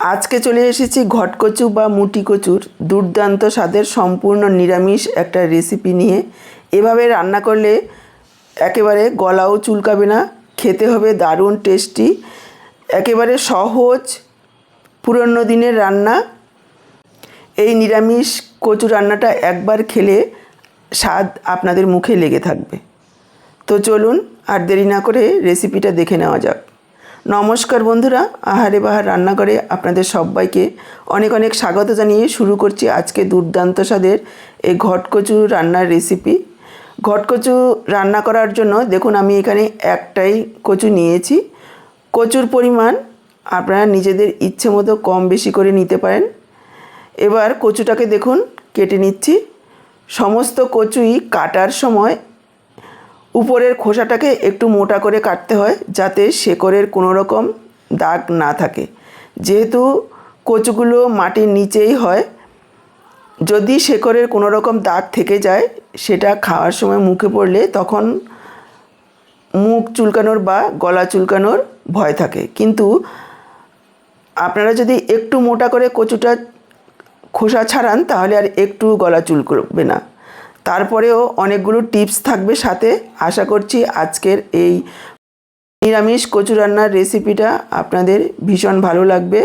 আজকে চলে এসেছি ঘটকচু বা মুটি কচুর দুর্দান্ত স্বাদের সম্পূর্ণ নিরামিষ একটা রেসিপি নিয়ে। এভাবে রান্না করলে একেবারে গলাও চুলকাবে না, খেতে হবে দারুণ টেস্টি একেবারে সহজ পুরনো দিনের রান্না। এই নিরামিষ কচু রান্নাটা একবার খেলে স্বাদ আপনাদের মুখে লেগে থাকবে। তো চলুন আর দেরি না করে রেসিপিটা দেখে নেওয়া যাক। নমস্কার বন্ধুরা, আহারে বাহার রান্নাঘরে আপনাদের সবাইকে অনেক অনেক স্বাগত জানিয়ে শুরু করছি আজকে দুর্দান্ত স্বাদের এই ঘটকচু রান্নার রেসিপি ঘটকচু রান্না করার জন্য দেখুন আমি এখানে একটাই কচু নিয়েছি। কচুর পরিমাণ আপনারা নিজেদের ইচ্ছে মতো কম বেশি করে নিতে পারেন। এবার কচুটাকে দেখুন, কেটে নিচ্ছি। সমস্ত কচুই কাটার সময় উপরের খোসাটাকে একটু মোটা করে কাটতে হয় যাতে শেকড়ের কোনো রকম দাগ না থাকে। যেহেতু কচুগুলো মাটির নিচেই হয়, যদি শেকড়ের কোনো রকম দাগ থেকে যায়, সেটা খাওয়ার সময় মুখে পড়লে তখন মুখ চুলকানোর বা গলা চুলকানোর ভয় থাকে। কিন্তু আপনারা যদি একটু মোটা করে কচুটা খোসা ছাড়ান, তাহলে আর একটু গলা চুল করবে না। তারপরেও অনেকগুলো টিপস থাকবে সাথে। আশা করছি আজকের এই নিরামিষ কচু রান্নার রেসিপিটা আপনাদের ভীষণ ভালো লাগবে।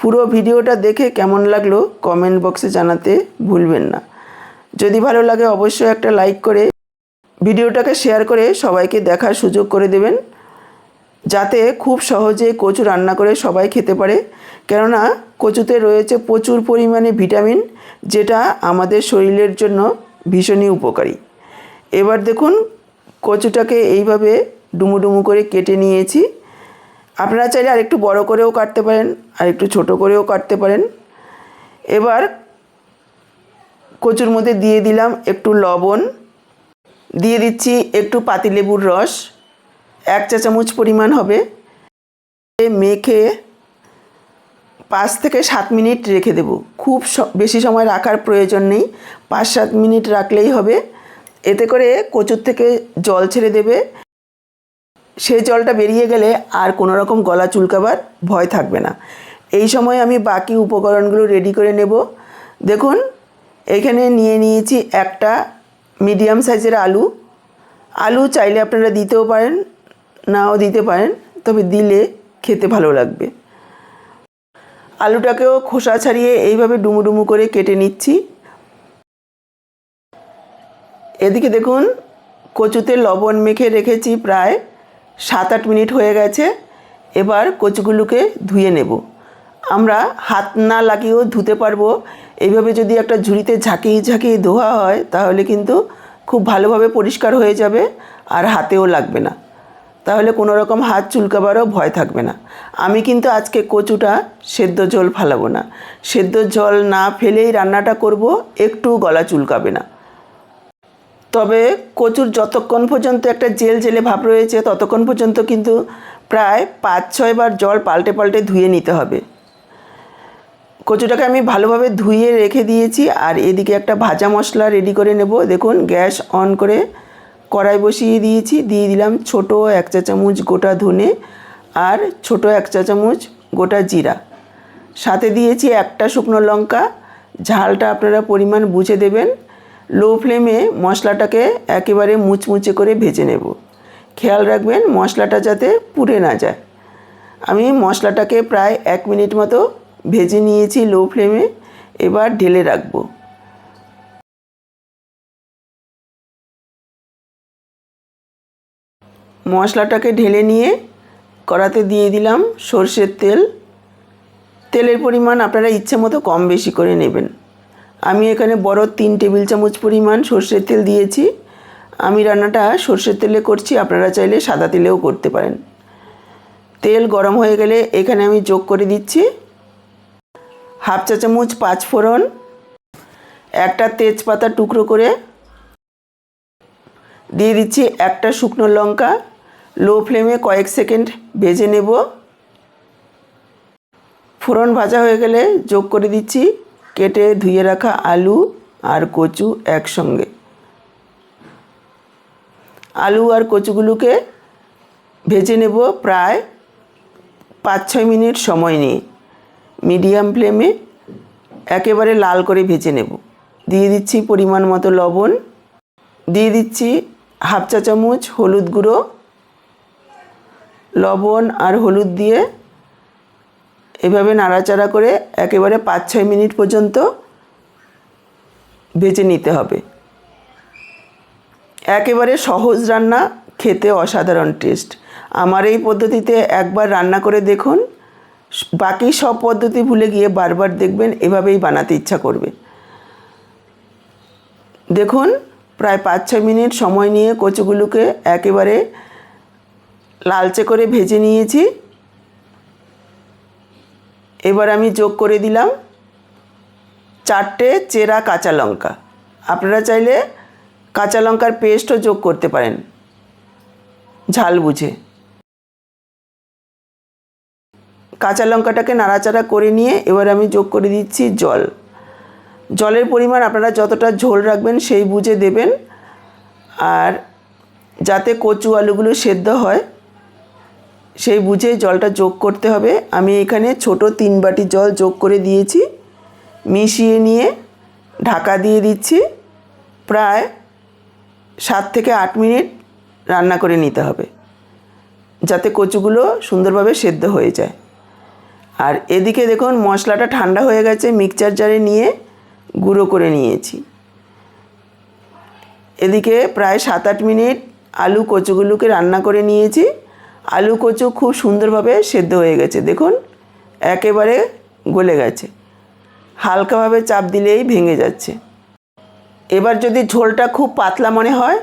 পুরো ভিডিওটা দেখে কেমন লাগল কমেন্ট বক্সে জানাতে ভুলবেন না। যদি ভালো লাগে অবশ্যই একটা লাইক করে ভিডিওটাকে শেয়ার করে সবাইকে দেখার সুযোগ করে দেবেন, যাতে খুব সহজে কচু রান্না করে সবাই খেতে পারে। কেননা কচুতে রয়েছে প্রচুর পরিমাণে ভিটামিন, যেটা আমাদের শরীরের জন্য ভীষণই উপকারী। এবার দেখুন, কচুটাকে এইভাবে ডুমু ডুমু করে কেটে নিয়েছি। আপনারা চাইলে আর একটু বড় করেও কাটতে পারেন আর একটু ছোট করেও কাটতে পারেন। এবার কচুর মধ্যে দিয়ে দিলাম একটু লবণ, দিয়ে দিচ্ছি একটু পাতিলেবুর রস, এক চা চামচ পরিমাণ হবে। মেখে পাঁচ থেকে সাত মিনিট রেখে দেব। খুব বেশি সময় রাখার প্রয়োজন নেই। পাঁচ সাত মিনিট রাখলেই হবে। এতে করে কচুর থেকে জল ছেড়ে দেবে। সেই জলটা বেরিয়ে গেলে আর কোনো রকম গলা চুলকাবার ভয় থাকবে না। এই সময় আমি বাকি উপকরণগুলো রেডি করে নেব। দেখুন, এখানে নিয়ে নিয়েছি একটা মিডিয়াম সাইজের আলু। আলু চাইলে আপনারা দিতেও পারেন, নাও দিতে পারেন। তবে দিলে খেতে ভালো লাগবে। আলুটাকেও খোসা ছাড়িয়ে এইভাবে ডুমু ডুমু করে কেটে নিচ্ছি। এদিকে দেখুন, কচুতে লবণ মেখে রেখেছি প্রায় সাত আট মিনিট হয়ে গেছে। এবার কচুগুলোকে ধুয়ে নেব। আমরা হাত না লাগিয়েও ধুতে পারব। এইভাবে যদি একটা ঝুড়িতে ঝাঁকিয়ে ঝাঁকিয়ে ধোয়া হয়, তাহলে কিন্তু খুব ভালোভাবে পরিষ্কার হয়ে যাবে আর হাতেও লাগবে না। তাহলে কোনো রকম হাত চুলকাবারও ভয় থাকবে না। আমি কিন্তু আজকে কচুটা সেদ্ধ জল ফালাবো না। সেদ্ধ জল না ফেলেই রান্নাটা করব, একটু গলা চুলকাবে না। তবে কচুর যতক্ষণ পর্যন্ত একটা জেল জেলে ভাব রয়েছে, ততক্ষণ পর্যন্ত কিন্তু প্রায় পাঁচ ছয়বার জল পাল্টে পাল্টে ধুয়ে নিতে হবে। কচুটাকে আমি ভালোভাবে ধুয়ে রেখে দিয়েছি, আর এদিকে একটা ভাজা মশলা রেডি করে নেব। দেখুন, গ্যাস অন করে কড়াই বসিয়ে দিয়েছি, দিয়ে দিলাম ছোট এক চা চামচ গোটা ধনে আর ছোট এক চা চামচ গোটা জিরা। সাথে দিয়েছি একটা শুকনো লঙ্কা, ঝালটা আপনারা পরিমাণ বুঝে দেবেন। লো ফ্লেমে মশলাটাকে একেবারে মুচমুচে করে ভেজে নেব। খেয়াল রাখবেন মশলাটা যাতে পুড়ে না যায়। আমি মশলাটাকে প্রায় এক মিনিট মতো ভেজে নিয়েছি লো ফ্লেমে, এবার ঢেলে রাখব। মশলাটাকে ঢেলে নিয়ে কড়াতে দিয়ে দিলাম সর্ষের তেল। তেলের পরিমাণ আপনারা ইচ্ছে মতো কম বেশি করে নেবেন। আমি এখানে বড় তিন টেবিল চামচ পরিমাণ সর্ষের তেল দিয়েছি। আমি রান্নাটা সর্ষের তেলে করছি, আপনারা চাইলে সাদা তেলেও করতে পারেন। তেল গরম হয়ে গেলে এখানে আমি যোগ করে দিচ্ছি হাফ চা চামচ পাঁচ ফোড়ন, একটা তেজপাতা টুকরো করে। দিয়ে দিচ্ছি একটা শুকনো লঙ্কা লো ফ্লেমে কয়েক সেকেন্ড ভেজে নেব। ফোড়ন ভাজা হয়ে গেলে যোগ করে দিচ্ছি কেটে ধুয়ে রাখা আলু আর কচু একসঙ্গে। আলু আর কচুগুলোকে ভেজে নেব প্রায় পাঁচ ছয় মিনিট সময় নিয়ে। মিডিয়াম ফ্লেমে একেবারে লাল করে ভেজে নেব। দিয়ে দিচ্ছি পরিমাণ মতো লবণ। দিয়ে দিচ্ছি হাফ চা চামচ হলুদ গুঁড়ো। লবণ আর হলুদ দিয়ে এভাবে নাড়াচাড়া করে একেবারে পাঁচ ছয় মিনিট পর্যন্ত ভেজে নিতে হবে। একেবারে সহজ রান্না, খেতে অসাধারণ টেস্ট আমার এই পদ্ধতিতে একবার রান্না করে দেখুন। বাকি সব পদ্ধতি ভুলে গিয়ে বারবার দেখবেন, এভাবেই বানাতে ইচ্ছা করবে। দেখুন, প্রায় পাঁচ ছয় মিনিট সময় নিয়ে কচুগুলোকে একেবারে লালচে করে ভেজে নিয়েছি। এবার আমি যোগ করে দিলাম চারটে চেরা কাঁচা লঙ্কা। আপনারা চাইলে কাঁচা লঙ্কার পেস্টও যোগ করতে পারেন। ঝাল বুঝে। কাঁচা লঙ্কাটাকে নাড়াচাড়া করে নিয়ে এবার আমি যোগ করে দিচ্ছি জল। জলের পরিমাণ আপনারা যতটা ঝোল রাখবেন সেই বুঝে দেবেন। আর যাতে কচু আলুগুলো সেদ্ধ হয় সেই বুঝে জলটা যোগ করতে হবে। আমি এখানে ছোট তিন বাটি জল যোগ করে দিয়েছি। মিশিয়ে নিয়ে ঢাকা দিয়ে দিচ্ছি। প্রায় সাত থেকে আট মিনিট রান্না করে নিতে হবে। যাতে কচুগুলো সুন্দরভাবে সেদ্ধ হয়ে যায়। আর এদিকে দেখুন, মশলাটা ঠান্ডা হয়ে গেছে, মিক্সচার জারে নিয়ে গুঁড়ো করে নিয়েছি। এদিকে প্রায় সাত আট মিনিট আলু কচুগুলোকে রান্না করে নিয়েছি। আলু কচু খুব সুন্দরভাবে সেদ্ধ হয়ে গেছে। দেখুন, একেবারে গলে গেছে। হালকাভাবে চাপ দিলেই ভেঙে যাচ্ছে। এবার যদি ঝোলটা খুব পাতলা মনে হয়,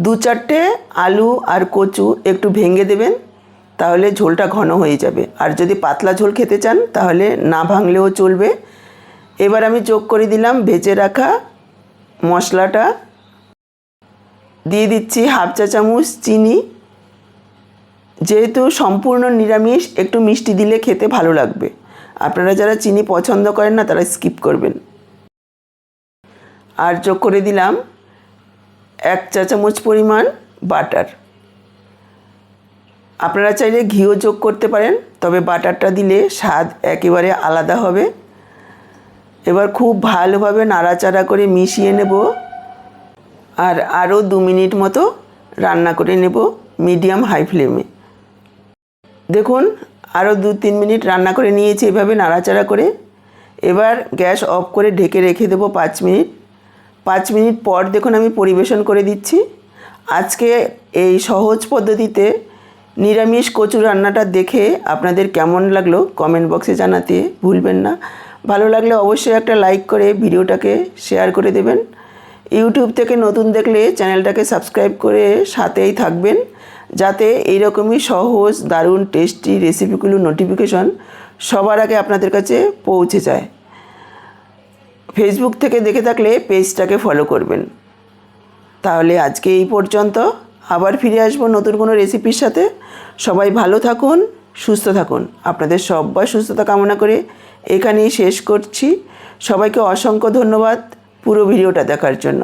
দু চারটে আলু আর কচু একটু ভেঙে দেবেন, তাহলে ঝোলটা ঘন হয়ে যাবে। আর যদি পাতলা ঝোল খেতে চান, তাহলে না ভাঙলেও চলবে। এবার আমি যোগ করে দিলাম ভেজে রাখা মশলাটা। দিয়ে দিচ্ছি হাফ চা চামচ চিনি। যেহেতু সম্পূর্ণ নিরামিষ, একটু মিষ্টি দিলে খেতে ভালো লাগবে। আপনারা যারা চিনি পছন্দ করেন না, তারা স্কিপ করবেন। আর যোগ করে দিলাম এক চা চামচ পরিমাণ বাটার। আপনারা চাইলে ঘিও যোগ করতে পারেন, তবে বাটারটা দিলে স্বাদ একেবারে আলাদা হবে। এবার খুব ভালোভাবে নাড়াচাড়া করে মিশিয়ে নেব। আর আরও দু মিনিট মতো রান্না করে নেব মিডিয়াম হাই ফ্লেমে। দেখুন আরও দু তিন মিনিট রান্না করে নিয়েছি, এভাবে নাড়াচাড়া করে। এবার গ্যাস অফ করে ঢেকে রেখে দেবো পাঁচ মিনিট। পাঁচ মিনিট পর দেখুন আমি পরিবেশন করে দিচ্ছি। আজকে এই সহজ পদ্ধতিতে নিরামিষ কচু রান্নাটা দেখে আপনাদের কেমন লাগল কমেন্ট বক্সে জানাতে ভুলবেন না। ভালো লাগলে অবশ্যই একটা লাইক করে ভিডিওটাকে শেয়ার করে দেবেন। ইউটিউব থেকে নতুন দেখলে চ্যানেলটাকে সাবস্ক্রাইব করে সাথেই থাকবেন। যাতে এইরকমই সহজ, দারুণ টেস্টি রেসিপিগুলো নোটিফিকেশন সবার আগে আপনাদের কাছে পৌঁছে যায়। ফেসবুক থেকে দেখে থাকলে পেজটাকে ফলো করবেন। তাহলে আজকে এই পর্যন্ত। আবার ফিরে আসব নতুন কোনো রেসিপির সাথে। সবাই ভালো থাকুন, সুস্থ থাকুন। আপনাদের সব্বার সুস্থতা কামনা করে এখানেই শেষ করছি। সবাইকে অসংখ্য ধন্যবাদ পুরো ভিডিওটা দেখার জন্য।